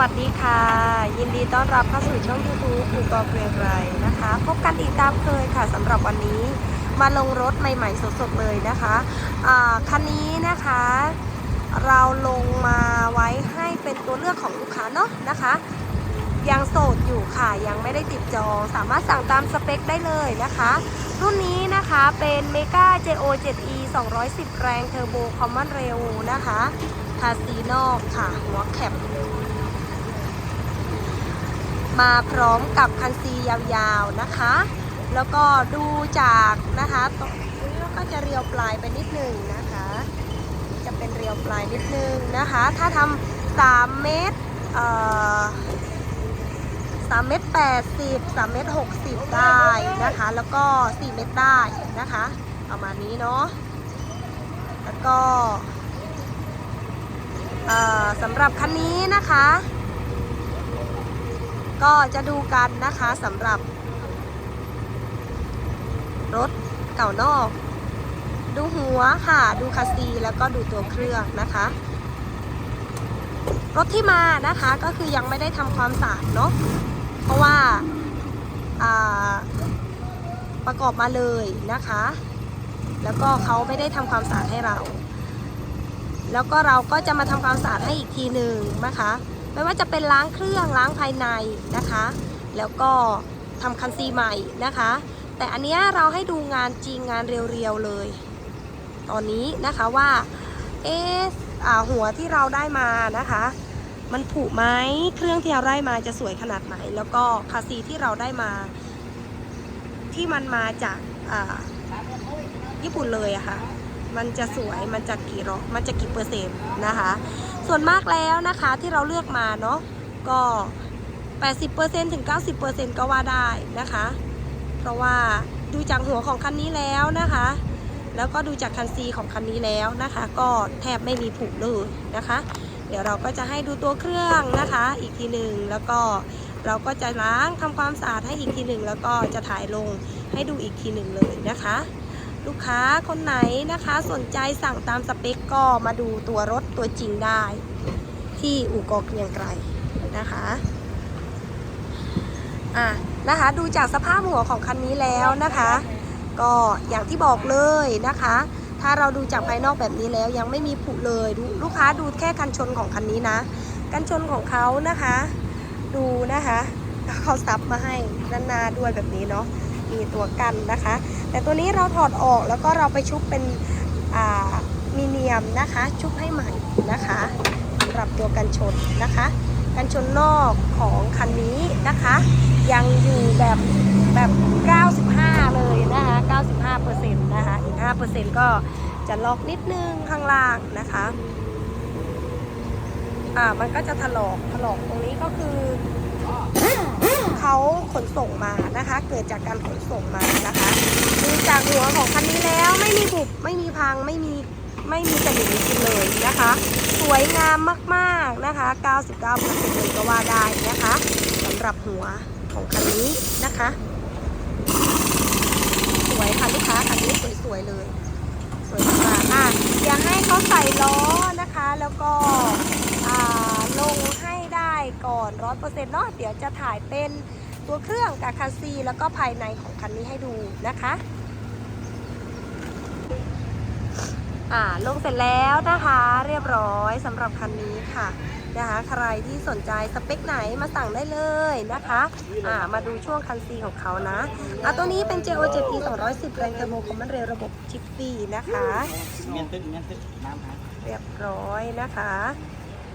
วัสดีค่ะ ยินดีต้อนรับเข้าสู่ช่อง YouTube ปูกอเกรียงไรนะคะ พบกันอีกตามเคยค่ะสำหรับวันนี้มาลงรถใหม่ๆสดๆเลยนะคะคันนี้นะคะ เราลงมาไว้ให้เป็นตัวเลือกของลูกค้าเนาะนะคะ ยังโสดอยู่ค่ะยังไม่ได้ติดจอง สามารถสั่งตามสเปคได้เลยนะคะ รุ่นนี้นะคะเป็น Mega JO 7E 210 แรงเทอร์โบคอมมอนเรลนะคะคาซีนอกค่ะ หัวแคป มาพร้อมกับคันซียาวๆนะคะ แล้วก็ดูจากนะคะตรงนี้ก็จะเรียวปลายไปนิดนึงนะคะ จะเป็นเรียวปลายนิดนึงนะคะ ถ้าทำ3เมตรเอ่อ3เมตร80 3เมตร60ได้นะคะ แล้วก็4เมตรได้นะคะประมาณนี้เนาะแล้วก็สำหรับคันนี้นะคะ ก็จะดูกันนะคะสำหรับ รถเก่านอก ดูหัวค่ะ ดูคาซีแล้วก็ดูตัวเครื่องนะคะ รถที่มานะคะก็คือยังไม่ได้ทำความสะอาดเนาะเพราะว่าาประกอบมาเลยนะคะ แล้วก็เขาไม่ได้ทำความสะอาดให้เรา แล้วก็เราก็จะมาทำความสะอาดให้อีกทีหนึ่งนะคะ ไม่ว่าจะเป็นล้างเครื่องล้างภายในนะคะ แล้วก็ทำคันซีใหม่นะคะ แต่อันเนี้ยเราให้ดูงานจริงงานเรียวๆเลย ตอนนี้นะคะว่าเอ๊ะอ่าหัวที่เราได้มานะคะ มันผุไหมเครื่องที่เราได้มาจะสวยขนาดไหน แล้วก็คาซีที่เราได้มา ที่มันมาจากญี่ปุ่นเลยอะค่ะ มันจะสวยมันจะกี่ร้อยมันจะกี่เปอร์เซ็นต์นะคะ ส่วนมากแล้วนะคะที่เราเลือกมาเนาะก็ 80%ถึง 90%ก็ว่าได้นะคะ เพราะว่าดูจากหัวของคันนี้แล้วนะคะ แล้วก็ดูจากคันซีของคันนี้แล้วนะคะ ก็แทบไม่มีผุเลยนะคะ เดี๋ยวเราก็จะให้ดูตัวเครื่องนะคะ อีกทีหนึ่งแล้วก็เราก็จะล้างทำความสะอาดให้อีกทีหนึ่งแล้วก็จะถ่ายลงให้ดูอีกทีหนึ่งเลยนะคะ ลูกค้าคนไหนนะคะสนใจสั่งตามสเปคก็มาดูตัวรถตัวจริงได้ ที่อู่กอเกรียงไกรนะคะอะนะคะดูจากสภาพหัวของคันนี้แล้วนะคะ ก็อย่างที่บอกเลยนะคะ ถ้าเราดูจากภายนอกแบบนี้แล้วยังไม่มีผุเลยลูกค้าดูแค่กันชนของคันนี้นะ กันชนของเขานะคะ ดูนะคะเขาซับมาให้ด้านหน้าด้วยแบบนี้เนาะ มีตัวกันนะคะ แต่ตัวนี้เราถอดออกแล้วก็เราไปชุบเป็นมีเนียมนะคะ ชุบให้ใหม่นะคะสำหรับตัวกันชนนะคะ กันชนนอกของคันนี้นะคะ ยังอยู่แบบแบบ 95 เลยนะคะ 95%นะคะอีก 5%ก็จะล็อกนิดนึงข้างล่างนะคะอ่ามันก็จะถลอกถลอกตรงนี้ก็คือ เขาขนส่งมานะคะ เกิดจากการขนส่งมานะคะดูจากหัวของคันนี้แล้วไม่มีบุบไม่มีพังไม่มีไม่มีสนิมจริงเลยนะคะ สวยงามมากๆนะคะ 99%เลยก็ว่าได้นะคะสำหรับหัวของคันนี้นะคะ สวยค่ะลูกค้าคันนี้สวยๆเลย สวยมากอะอยากให้เขาใส่ล้อนะคะ แล้วก็อ่า ลงให้ได้ก่อนร้อยเปอร์เซ็นต์เนาะเดี๋ยวจะถ่ายเป็นตัวเครื่องกับคันซีแล้วก็ภายในของคันนี้ให้ดูนะคะอ่าลงเสร็จแล้วนะคะเรียบร้อยสำหรับคันนี้ค่ะนะคะใครที่สนใจสเปคไหนมาสั่งได้เลยนะคะอ่ามาดูช่วงคันซีของเขานะอะตัวนี้เป็น JO 7 E 210 แรงเทอร์โบคอมมอนเรลระบบชิปปี้นะคะเมียนตึ๊ดเมียนตึ๊ดน้ำฮะเรียบร้อยนะคะ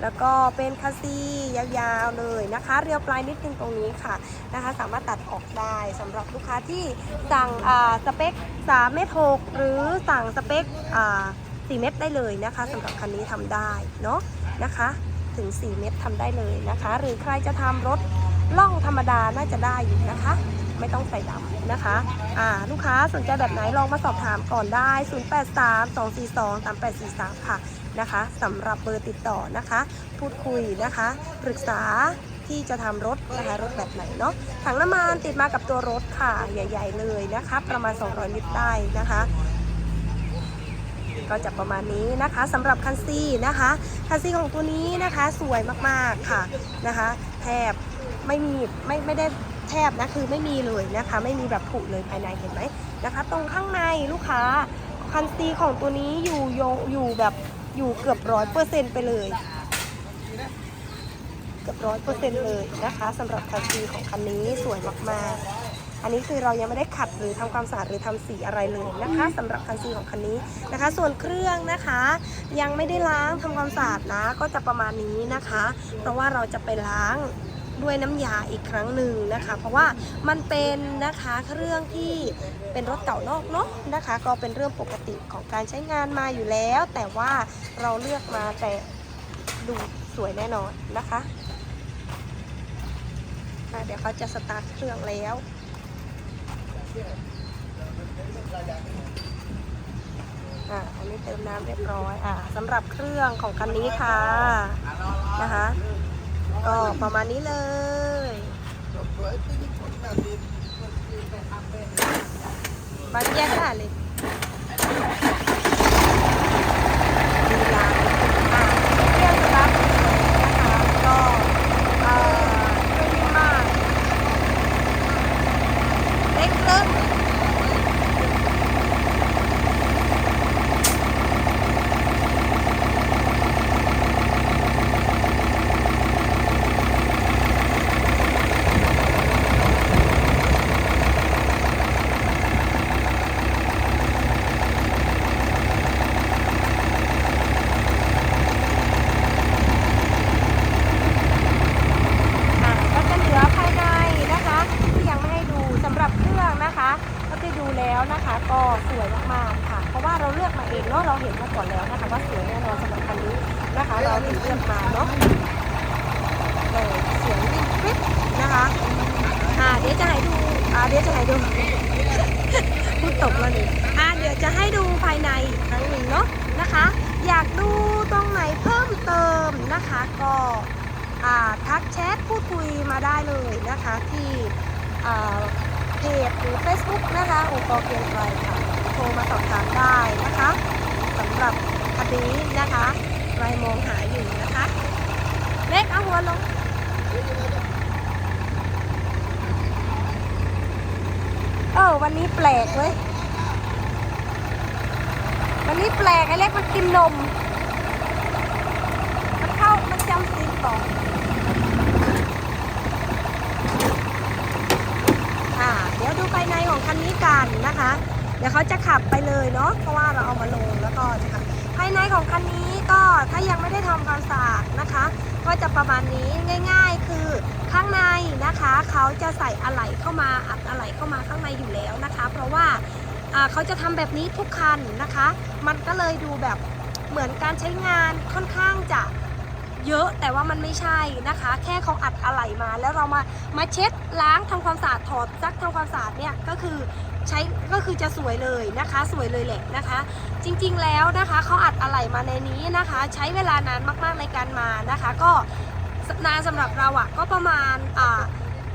แล้วก็เป็นคาซียาวๆเลยนะคะ เรียวปลายนิดนึงตรงนี้ค่ะนะคะ สามารถตัดออกได้สำหรับลูกค้าที่สั่งสเปค3เมตร6หรือสั่งสเปคอ่า4เมตรได้เลยนะคะสำหรับคันนี้ทำได้เนาะนะคะถึง 4 เมตรทำได้เลยนะคะ หรือใครจะทำรถล่องธรรมดาน่าจะได้อยู่นะคะ ไม่ต้องใส่ดำนะคะอ่าลูกค้าสนใจแบบไหนลองมาสอบถามก่อนได้ 0832423843 ค่ะ นะคะสำหรับเบอร์ติดต่อนะคะ พูดคุยนะคะ ปรึกษาที่จะทำรถนะคะรถแบบไหนเนาะถังน้ำมันติดมากับตัวรถค่ะ ใหญ่ ๆ เลยนะคะ ประมาณ 200 ลิตรได้นะคะ ก็จะประมาณนี้นะคะสำหรับคันซีนะคะคันซีของตัวนี้นะคะสวยมากๆค่ะนะคะแทบไม่มีไม่ไม่ได้แทบนะคือไม่มีเลยนะคะ ไม่มีแบบผุเลยภายในเห็นไหมนะคะ ตรงข้างในลูกค้าคันซีของตัวนี้อยู่โยอยู่แบบ อยู่เกือบร้อยเปอร์เซ็นต์ไปเลยเกือบร้อยเปอร์เซ็นต์เลยนะคะสำหรับคันซีของคันนี้สวยมากๆ อันนี้คือเรายังไม่ได้ขัดหรือทำความสะอาดหรือทำสีอะไรเลยนะคะสำหรับคันซีของคันนี้นะคะ ส่วนเครื่องนะคะ ยังไม่ได้ล้างทำความสะอาดนะก็จะประมาณนี้นะคะ เพราะว่าเราจะไปล้าง ด้วยน้ำยาอีกครั้งหนึ่งนะคะ เพราะว่ามันเป็นนะคะเครื่องที่เป็นรถเก่านอกเนาะนะคะ ก็เป็นเรื่องปกติของการใช้งานมาอยู่แล้ว แต่ว่าเราเลือกมาแต่ดูสวยแน่นอนนะคะอะเดี๋ยวเขาจะสตาร์ทเครื่องแล้วอะอันนี้เติมน้ำเรียบร้อยอะสำหรับเครื่องของคันนี้ค่ะนะคะ ก็ประมาณนี้เลยมาแยกได้เลยดีลาอะเครื่องสตาร์ทนะคะ ก็เอ่อเครื่องนิ่มมาก เล็กเริ่มอะก็จะเหลือภายในนะคะที่ยังไม่ให้ดูสำหรับเครื่องนะคะก็ไปดูแล้ว นะคะ ก็สวยมากๆค่ะ เพราะว่าเราเลือกมาเองเนาะเราเห็นมาก่อนแล้วนะคะว่าสวยแน่นอนสำหรับคันนี้นะคะ เราถึงเลือกมาเนาะเลยเสียงวิ่งคลิปนะคะอ่าเดี๋ยวจะให้ดูอ่าเดี๋ยวจะให้ดูพูดตกแล้วนี่อ่าเดี๋ยวจะให้ดูภายในอีกครั้งหนึ่งเนาะนะคะ อยากดูตรงไหนเพิ่มเติมนะคะ ก็อ่าทักแชทพูดคุยมาได้เลยนะคะที่อ่า เพจหรือ Facebook นะคะอุปกรณ์เกียงไกรค่ะโทรมาสอบถามได้นะคะสำหรับคดีนะคะใครมองหาอยู่นะคะเล็กเอาหัวลงเออวันนี้แปลกเว้ยวันนี้แปลกไอ้เล็กมันกินนม มันเข้ามันจำสินต่อ อ่าเดี๋ยวดูภายใน นนี้กันนะคะ เดี๋ยวเขาจะขับไปเลยเนาะเพราะว่าเราเอามาลงแล้วก็จะขับภายในของคันนี้ก็ถ้ายังไม่ได้ทำความสะอาดนะคะ ก็จะประมาณนี้ง่าย ๆ คือข้างในนะคะเขาจะใส่อะไหล่เข้ามาอัดอะไหล่เข้ามาข้างในอยู่แล้วนะคะ เพราะว่าอ่าเขาจะทำแบบนี้ทุกคันนะคะ มันก็เลยดูแบบเหมือนการใช้งานค่อนข้างจะ เยอะแต่ว่ามันไม่ใช่นะคะ แค่เขาอัดอะไหล่มา แล้วเรามามาเช็ดล้างทำความสะอาดถอดซักทำความสะอาดเนี่ยก็คือใช้ก็คือจะสวยเลยนะคะ สวยเลยแหละนะคะ จริงๆแล้วนะคะเขาอัดอะไหล่มาในนี้นะคะ ใช้เวลานานมากๆในการมานะคะ ก็นานสำหรับเราอะ่ะก็ประมาณอ่า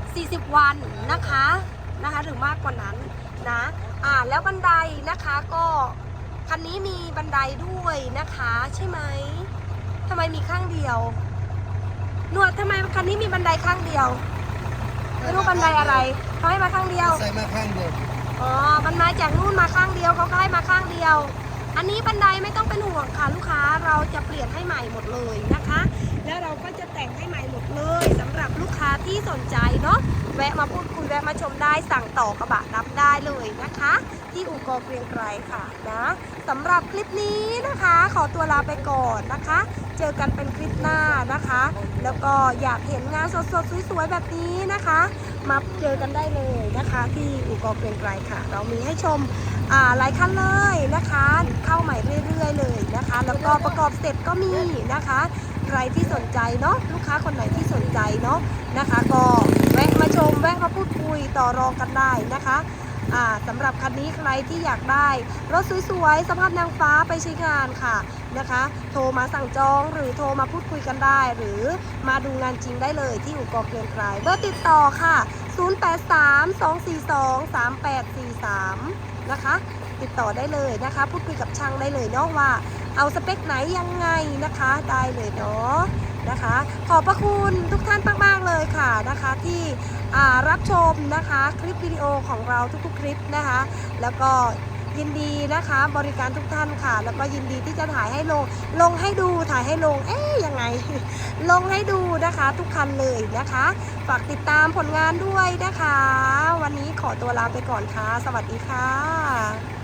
40 วันนะคะนะคะ หรือมากกว่านั้นนะอ่าแล้วบันไดนะคะก็คันนี้มีบันไดด้วยนะคะใช่ไหม ทำไมมีข้างเดียว หนวดทำไมคันนี้มีบันไดข้างเดียว ไม่รู้บันไดอะไรเขาให้มาข้างเดียว ใส่มาข้างเดียว อ๋อ มันมาจากนู่นมาข้างเดียวเขาก็ให้มาข้างเดียว อันนี้บันไดไม่ต้องเป็นห่วงค่ะ ลูกค้าเราจะเปลี่ยนให้ใหม่หมดเลยนะคะ แล้วเราก็จะแต่งให้ใหม่หมดเลยสำหรับลูกค้าที่สนใจเนาะแวะมาพูดคุยแวะมาชมได้สั่งต่อกระบะรับได้เลยนะคะ ที่อู่กอเกรียงไกรค่ะนะสำหรับคลิปนี้นะคะ ขอตัวลาไปก่อนนะคะ เจอกันเป็นคลิปหน้านะคะ แล้วก็อยากเห็นงานสดๆสวยๆแบบนี้นะคะมาเจอกันได้เลยนะคะ ที่อู่กอเกรียงไกรค่ะ เรามีให้ชมหลายคันเลยนะคะ เข้าใหม่เรื่อย ๆ เลยนะคะ แล้วก็ประกอบเสร็จก็มีนะคะ ใครที่สนใจเนาะลูกค้าคนไหนที่สนใจเนาะนะคะ ก็แวะมาชมแวะมาพูดคุยต่อรองกันได้นะคะอ่าสำหรับคันนี้ใครที่อยากได้รถสวยๆสภาพนางฟ้าไปใช้งานค่ะนะคะ โทรมาสั่งจองหรือโทรมาพูดคุยกันได้ หรือมาดูงานจริงได้เลยที่อู่กอเกรียงไกรเบอร์ติดต่อค่ะ 0832423843 นะคะ ติดต่อได้เลยนะคะ พูดคุยกับช่างได้เลยเนาะว่า เอาสเปคไหนยังไงนะคะได้เลยเนาะนะคะ ขอบพระคุณทุกท่านมากๆเลยค่ะนะคะที่รับชมนะคะคลิปวิดีโอของเราทุกๆคลิปนะคะ แล้วก็ยินดีนะคะบริการทุกท่านค่ะ แล้วก็ยินดีที่จะถ่ายให้ลง ลงให้ดูถ่ายให้ลง เอ๊ยยังไง ลงให้ดูนะคะ ทุกคันเลยนะคะ ฝากติดตามผลงานด้วยนะคะ วันนี้ขอตัวลาไปก่อนค่ะ สวัสดีค่ะ